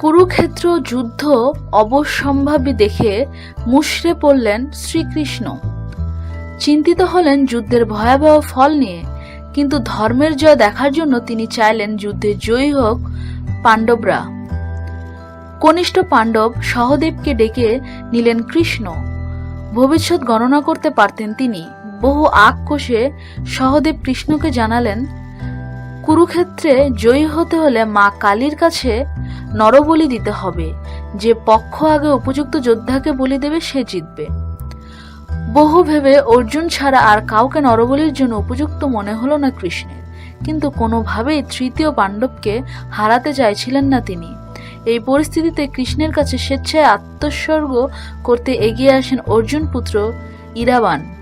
কুরুক্ষেত্র যুদ্ধ অবশ্যম্ভাবী দেখে মুশড়ে পড়লেন শ্রীকৃষ্ণ। চিন্তিত হলেন যুদ্ধের ভয়াবহ ফল নিয়ে, কিন্তু ধর্মের জয় দেখার জন্য তিনি চাইলেন যুদ্ধে জয়ী হোক পাণ্ডবরা। কনিষ্ঠ পাণ্ডব সহদেবকে ডেকে নিলেন কৃষ্ণ। ভবিষ্যৎ গণনা করতে পারতেন তিনি। বহু আগ কষে সহদেব কৃষ্ণকে জানালেন, কুরুক্ষেত্রে জয়ী হতে হলে মা কালীর কাছে নরবলি দিতে হবে। যে পক্ষ আগে উপযুক্ত যোদ্ধাকে বলি দেবে, সে জিতবে। বহু ভেবে অর্জুন ছাড়া আর কাউকে নরবলির জন্য উপযুক্ত মনে হলো না কৃষ্ণের। কিন্তু কোনোভাবেই তৃতীয় পাণ্ডবকে হারাতে চাইছিলেন না তিনি। এই পরিস্থিতিতে কৃষ্ণের কাছে স্বেচ্ছায় আত্মোৎসর্গ করতে এগিয়ে আসেন অর্জুন পুত্র ইরাবান।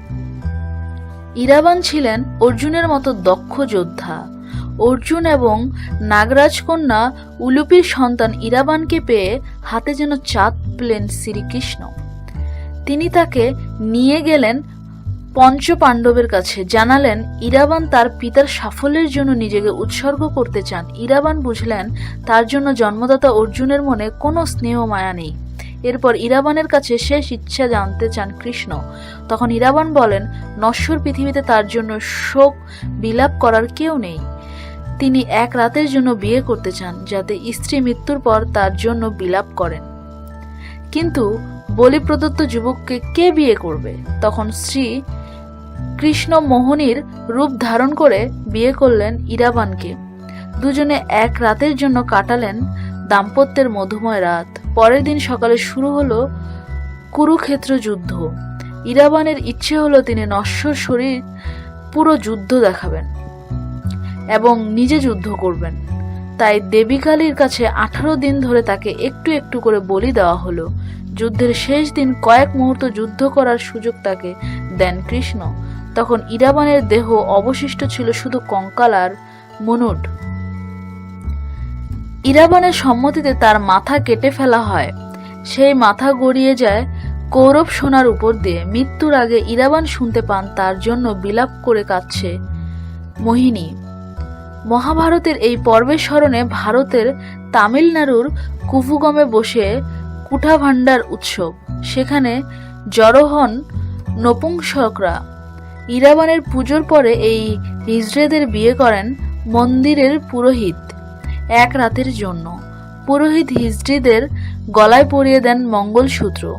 ইরাবান ছিলেন অর্জুনের মতো দক্ষ যোদ্ধা। অর্জুন এবং নাগরাজ কন্যা উলুপির সন্তান ইরাবানকে পেয়ে হাতে যেন চাঁদ পেলেন শ্রীকৃষ্ণ। তিনি তাকে নিয়ে গেলেন পঞ্চ পাণ্ডবের কাছে। জানালেন, ইরাবান তার পিতার সাফল্যের জন্য নিজেকে উৎসর্গ করতে চান। ইরাবান বুঝলেন, তার জন্য জন্মদাতা অর্জুনের মনে কোনো স্নেহ মায়া নেই। এরপর ইরাবানের কাছে শেষ ইচ্ছা জানতে চান কৃষ্ণ। তখন ইরাবান বলেন, নশ্বর পৃথিবীতে তার জন্য শোক বিলাপ করার কেউ নেই। তিনি এক রাতের জন্য বিয়ে করতে চান যাতে স্ত্রী মৃত্যুর পর তার জন্য বিলাপ করেন। কিন্তু বলি প্রদত্ত যুবককে কে বিয়ে করবে? তখন শ্রী কৃষ্ণ মোহনীর রূপ ধারণ করে বিয়ে করলেন ইরাবানকে। দুজনে এক রাতের জন্য কাটালেন দাম্পত্যের মধুময় রাত। পরের দিন সকালে শুরু হলো কুরুক্ষেত্র যুদ্ধ। ইরাবানের ইচ্ছে হলো তিনি নশ্বর শরীর পুরো যুদ্ধ দেখাবেন। এবং নিজে যুদ্ধ করবেন। তাই দেবী কালীর কাছে আঠারো দিন ধরে তাকে একটু একটু করে বলি দেওয়া হলো। যুদ্ধের শেষ দিন কয়েক মুহূর্ত যুদ্ধ করার সুযোগ তাকে দেন কৃষ্ণ। তখন ইরাবানের দেহ অবশিষ্ট ছিল শুধু কঙ্কাল আর মনুট। ইরাবানের সম্মতিতে তার মাথা কেটে ফেলা হয়। সেই মাথা গড়িয়ে যায় কৌরব সোনার উপর দিয়ে। মৃত্যুর আগে ইরাবান শুনতে পান তার জন্য বিলাপ করে কাঁদছে মোহিনী। মহাভারতের এই পর্বের স্মরণে ভারতের তামিলনাড়ুর কুফুগমে বসে কুঠাভান্ডার উৎসব। সেখানে জড়ো হন নপুংসকরা ইরাবানের পুজোর পরে এই হিজড়েদের বিয়ে করেন মন্দিরের পুরোহিত এক রাতের জন্য। পুরোহিত হিজড়িদের গলায় পরিয়ে দেন মঙ্গলসূত্র।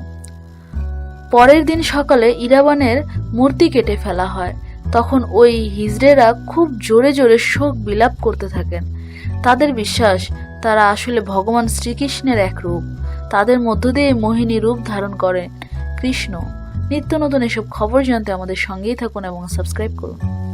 পরের দিন সকালে ইরাবানের মূর্তি কেটে ফেলা হয়। তখন ওই হিজড়েরা খুব জোরে জোরে শোক বিলাপ করতে থাকেন। তাদের বিশ্বাস, তারা আসলে ভগবান শ্রীকৃষ্ণের এক রূপ। তাদের মধ্য দিয়ে মোহিনী রূপ ধারণ করেন কৃষ্ণ, নিত্য নতুন এসব খবর জানতে আমাদের সঙ্গেই থাকুন এবং সাবস্ক্রাইব করুন।